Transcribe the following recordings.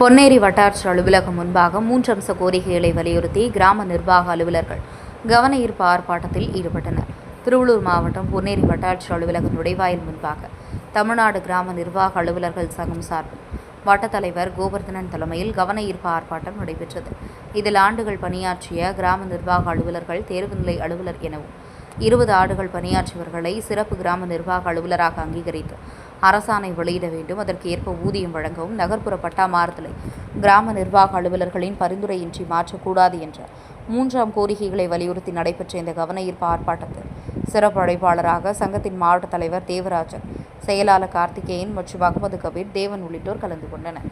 பொன்னேரி வட்டாட்சி அலுவலகம் முன்பாக மூன்று அம்ச கோரிக்கைகளை வலியுறுத்தி கிராம நிர்வாக அலுவலர்கள் கவன ஈர்ப்பு ஆர்ப்பாட்டத்தில் ஈடுபட்டனர். திருவள்ளூர் மாவட்டம் பொன்னேரி வட்டாட்சி அலுவலக நுழைவாயில் முன்பாக தமிழ்நாடு கிராம நிர்வாக அலுவலர்கள் சங்கம் சார்பில் வட்டத்தலைவர் கோவர்தனன் தலைமையில் கவன ஈர்ப்பு ஆர்ப்பாட்டம் நடைபெற்றது. இதில் ஆண்டுகள் பணியாற்றிய கிராம நிர்வாக அலுவலர்கள் தேர்வுநிலை அலுவலர் எனவும் இருபது ஆண்டுகள் பணியாற்றியவர்களை சிறப்பு கிராம நிர்வாக அலுவலராக அங்கீகரித்து அரசாணை வெளியிட வேண்டும். அதற்கு ஏற்ப ஊதியம் வழங்கவும் நகர்ப்புற பட்டா மாறுதலை கிராம நிர்வாக அலுவலர்களின் பரிந்துரையின்றி மாற்றக்கூடாது என்ற மூன்றாம் கோரிக்கைகளை வலியுறுத்தி நடைபெற்ற இந்த கவன ஈர்ப்பு ஆர்ப்பாட்டத்தில் சிறப்பு அழைப்பாளராக சங்கத்தின் மாவட்ட தலைவர் தேவராஜன் செயலாளர் கார்த்திகேயன் மற்றும் அகமது கபீர் தேவன் உள்ளிட்டோர் கலந்து கொண்டனர்.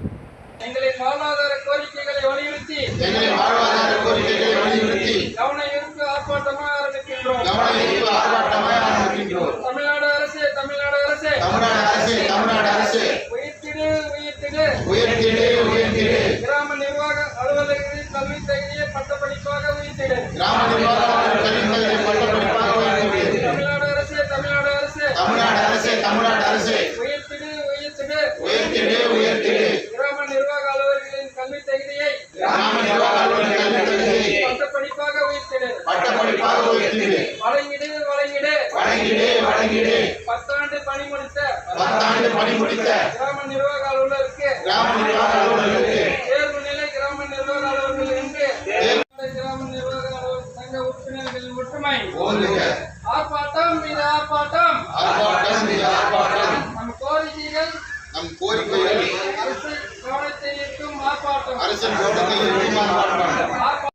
எங்களின் வாழ்வாதார கோரிக்கைகளை வலியுறுத்தி எங்களின் வாழ்வாதார கோரிக்கைகளை வலியுறுத்தி கவன ஈர்ப்பு ஆர்ப்பாட்டமாக ஆரம்பிக்கின்றோம். கவன ஈர்ப்பு ஆர்ப்பாட்டமாக ஆரம்பிக்கின்றோம். தமிழ்நாடு அரசே தமிழ்நாடு அரசே தமிழ்நாடு அரசே. உயர்த்திடு உயர்த்திடு. கிராம நிர்வாக அலுவலர்களின் கல்வி தகுதியை பட்டப்படிப்பாக உயிர்த்திடு. கிராம நிர்வாகம் கல்வித்தகுதி பட்டப்படிப்பாக உயர்த்திடு தமிழ்நாடு அரசே தமிழ்நாடு அரசே தமிழ்நாடு அரசே தமிழ்நாடு அரசே உயிர்த்திடு உயிர்த்திடு உயர்த்திடு உயர்த்திடு கிராம நிர்வாக அலுவலர்களின் கல்வி தகுதியை கிராம நிர்வாக அலுவலர் கல்வித்தகுதி பட்டப்படிப்பாக உயிர்த்திடு பட்டப்படிப்பாக உயர்த்திடு வழங்கிடு வழங்கிடு வழங்கிடு வழங்கிடு பத்தாண்டு பணி முடித்த பத்தாண்டு பணி முடித்த கிராம நிர்வாக அலுவலருக்கு கிராம நிர்வாக அலுவலர்களுக்கு தேர்வு நிலை கிராம நிர்வாக அலுவலர்கள் என்று கிராம நிர்வாக அலுவலர் சங்க உறுப்பினர்களின் ஒற்றுமை. ஆர்ப்பாட்டம் மீது ஆர்ப்பாட்டம். ஆர்ப்பாட்டம் இது ஆர்ப்பாட்டம். நம் கோரிக்கைகள் நம் கோரிக்கைகள் அரசு கவனத்தை ஈர்க்கும் ஆர்ப்பாட்டம். அரசின் கவனத்தில் இருக்கும் ஆர்ப்பாட்டம். ஆர்ப்பாட்டம்.